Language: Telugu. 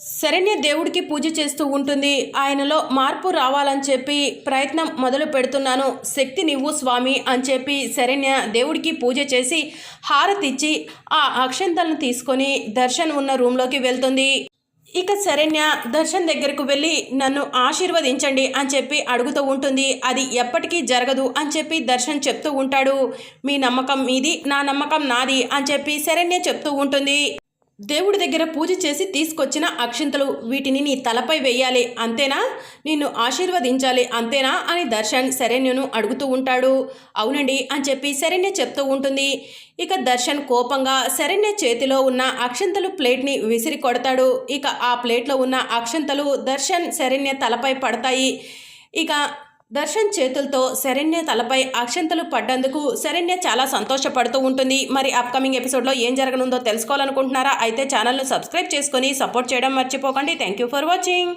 శరణ్య దేవుడికి పూజ చేస్తూ ఉంటుంది. ఆయనలో మార్పు రావాలని చెప్పి ప్రయత్నం మొదలు పెడుతున్నాను. శక్తి నువ్వు స్వామి అని చెప్పి శరణ్య దేవుడికి పూజ చేసి హారతిచ్చి ఆ అక్షంతలను తీసుకొని దర్శన్ ఉన్న రూమ్లోకి వెళ్తుంది. ఇక శరణ్య దర్శన్ దగ్గరకు వెళ్ళి నన్ను ఆశీర్వదించండి అని చెప్పి అడుగుతూ ఉంటుంది. అది ఎప్పటికీ జరగదు అని చెప్పి దర్శన్ చెప్తూ ఉంటాడు. మీ నమ్మకం మీది నా నమ్మకం నాది అని చెప్పి శరణ్య చెప్తూ ఉంటుంది. దేవుడి దగ్గర పూజ చేసి తీసుకొచ్చిన అక్షింతలు వీటిని నీ తలపై వేయాలి అంతేనా? నిన్ను ఆశీర్వదించాలి అంతేనా? అని దర్శన్ శరణ్యను అడుగుతూ ఉంటాడు. అవునండి అని చెప్పి శరణ్య చెప్తూ ఉంటుంది. ఇక దర్శన్ కోపంగా శరణ్య చేతిలో ఉన్న అక్షంతలు ప్లేట్ని విసిరి కొడతాడు. ఇక ఆ ప్లేట్లో ఉన్న అక్షంతలు దర్శన్ శరణ్య తలపై పడతాయి. ఇక దర్శన్ చేతులతో శరణ్య తలపై అక్షంతలు పడ్డందుకు శరణ్య చాలా సంతోషపడుతూ ఉంటుంది. మరి అప్కమింగ్ ఎపిసోడ్లో ఏం జరగనుందో తెలుసుకోవాలనుకుంటున్నారా? అయితే ఛానల్ను సబ్స్క్రైబ్ చేసుకొని సపోర్ట్ చేయడం మర్చిపోకండి. Thank you for watching